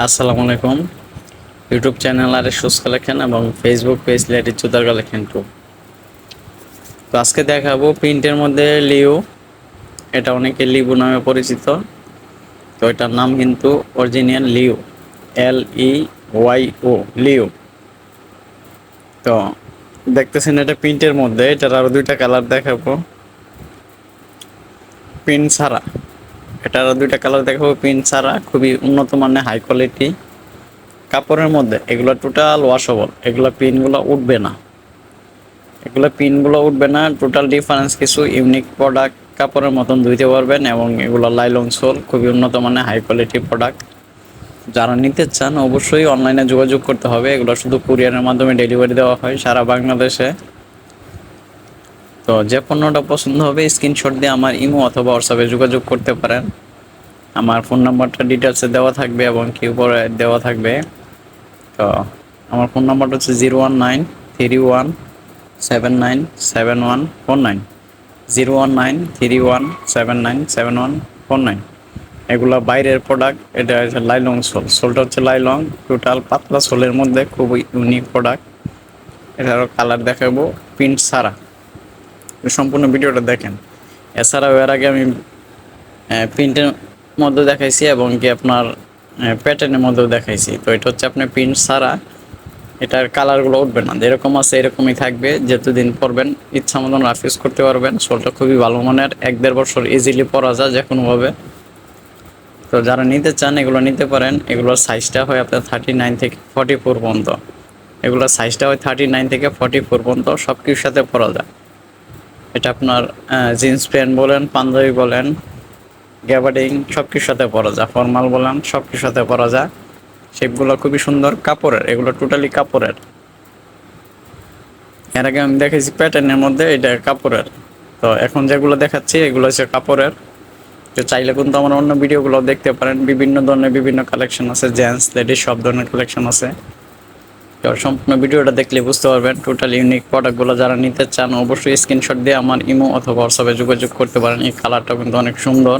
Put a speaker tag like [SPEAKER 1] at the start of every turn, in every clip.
[SPEAKER 1] আসসালামু আলাইকুম। YouTube channel আর শুজ কালেকশন এবং ফেসবুক পেজ লেটি চুদার কালেকশন টু। তো আজকে দেখাবো প্রিন্টের মধ্যে লিও এটা অনেকে লিবু নামে পরিচিত। তো এটার নাম কিন্তু original Leo L E Y O Leo তো দেখতেছেন এটা প্রিন্টের মধ্যে। এটার আরও দুইটা কালার দেখাবো। প্রিন্ট ছাড়া। এটার দুইটা কালার দেখাবো। পিন ছাড়া খুবই উন্নত মানের হাই কোয়ালিটি কাপড়ের মধ্যে এগুলো টোটাল ওয়াশেবল এগুলো পিনগুলো উঠবে না। এগুলো পিনগুলো উঠবে না। টোটাল ডিফারেন্স কিছু ইউনিক প্রোডাক্ট কাপড়ের মতন ধুইতে পারবেন এবং এগুলো লাইলন সোল খুবই উন্নত মানের হাই কোয়ালিটি প্রোডাক্ট যারা নিতে চান অবশ্যই অনলাইনে যোগাযোগ করতে হবে। এগুলো শুধু কুরিয়ারের মাধ্যমে ডেলিভারি দেওয়া হয়। সারা বাংলাদেশে তো যে পণ্যটা পছন্দ হবে স্ক্রিনশট দিয়ে আমার ইমো অথবা হোয়াটসঅ্যাপে যোগাযোগ করতে পারেন। আমার ফোন নাম্বারটা ডিটেলসে দেওয়া থাকবে এবং কি উপরে দেওয়া থাকবে। তো আমার ফোন নাম্বারটা হচ্ছে zero one nine three one seven nine seven one four nine zero one nine three one seven nine seven one four nine এগুলো বাইরের প্রোডাক্ট এটা হচ্ছে লাইলং সোল সোলটা হচ্ছে লাইলং টোটাল পাতলা সোলের মধ্যে খুবই ইউনিক প্রোডাক্ট এটারও কালার দেখাবো। প্রিন্ট ছাড়া। সম্পূর্ণ ভিডিওটা দেখেন। এছাড়াও এর আগে আমি প্রিন্টের মধ্যে দেখাইছি এবং কি আপনার প্যাটার্নের মধ্যেও দেখাইছি। তো এটা হচ্ছে আপনার প্রিন্ট ছাড়া এটার কালারগুলো উঠবে না। যেরকম আছে এরকমই থাকবে। যতদিন পরবেন, ইচ্ছা মতন রাফিউজ করতে পারবেন। সোলটা খুবই ভালো মানের। এক দেড় বছর ইজিলি পরা যায় যে কোনোভাবে তো যারা নিতে চান, এগুলো নিতে পারেন। এগুলোর সাইজটা হয় আপনার থার্টি নাইন থেকে ফর্টি ফোর পর্যন্ত। এগুলোর সাইজটা হয় থার্টি নাইন থেকে ফর্টি ফোর পর্যন্ত। সব কিছুর সাথে পরা যায়। এটা আপনার জিন্স প্যান্ট বলেন, পাঞ্জাবি বলেন, গ্যাবার্ডিং সব কিছুর সাথে পরা যায়, ফর্মাল বলেন সব কিছুর সাথে পরা যায়। সেগুলো খুবই সুন্দর, কাপড়ের, এগুলো টোটালি কাপড়ের। এর আগে আমি দেখেছি প্যাটার্নের মধ্যে, এটা কাপড়ের। তো এখন যেগুলো দেখাচ্ছি, এগুলো হচ্ছে কাপড়ের। তো চাইলে কিন্তু আমার অন্য ভিডিওগুলো দেখতে পারেন। বিভিন্ন ধরনের বিভিন্ন কালেকশন আছে জেন্টস লেডিস সব ধরনের কালেকশন আছে। সম্পূর্ণ ভিডিওটা দেখলে বুঝতে পারবেন টোটাল ইউনিক প্রোডাক্টগুলো যারা নিতে চান, অবশ্যই স্ক্রিনশট দিয়ে আমার ইমো অথবা হোয়াটসঅ্যাপে যোগাযোগ করতে পারেন। এই কালারটা কিন্তু অনেক সুন্দর,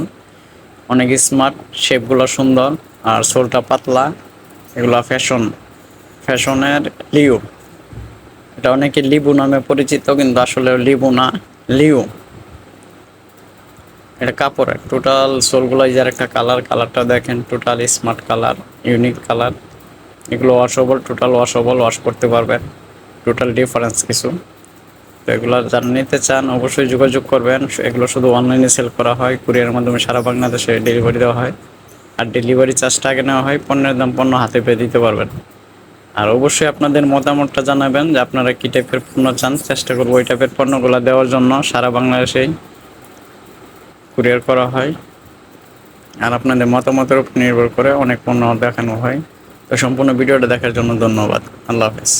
[SPEAKER 1] অনেক স্মার্ট শেপগুলো সুন্দর আর সোলটা পাতলা। এগুলো ফ্যাশন ফ্যাশনের লিও এটা অনেকে লিবু নামে পরিচিত, কিন্তু আসলে লিবু না লিও এটা কাপড়ের। টোটাল সোলগুলো যার একটা কালার কালারটা দেখেন total smart colour unique colour এগুলো ওয়াশেবল টোটাল ওয়াশেবল ওয়াশ করতে পারবেন। টোটাল ডিফারেন্স কিছু। তো এগুলো যারা নিতে চান, অবশ্যই যোগাযোগ করবেন। এগুলো শুধু অনলাইনে সেল করা হয়। কুরিয়ারের মাধ্যমে সারা বাংলাদেশে ডেলিভারি দেওয়া হয়। আর ডেলিভারি চার্জটা আগে নেওয়া হয়, পণ্যের দাম পণ্য হাতে পেয়ে দিতে পারবেন। আর অবশ্যই আপনাদের মতামতটা জানাবেন যে আপনারা কী টাইপের পণ্য চান। চেষ্টা করব ওই টাইপের পণ্যগুলো দেওয়ার জন্য সারা বাংলাদেশেই কুরিয়ার করা হয়। আর আপনাদের মতামতের উপর নির্ভর করে অনেক পণ্য দেখানো হয়। তো সম্পূর্ণ ভিডিওটা দেখার জন্য ধন্যবাদ। আল্লাহ হাফেজ।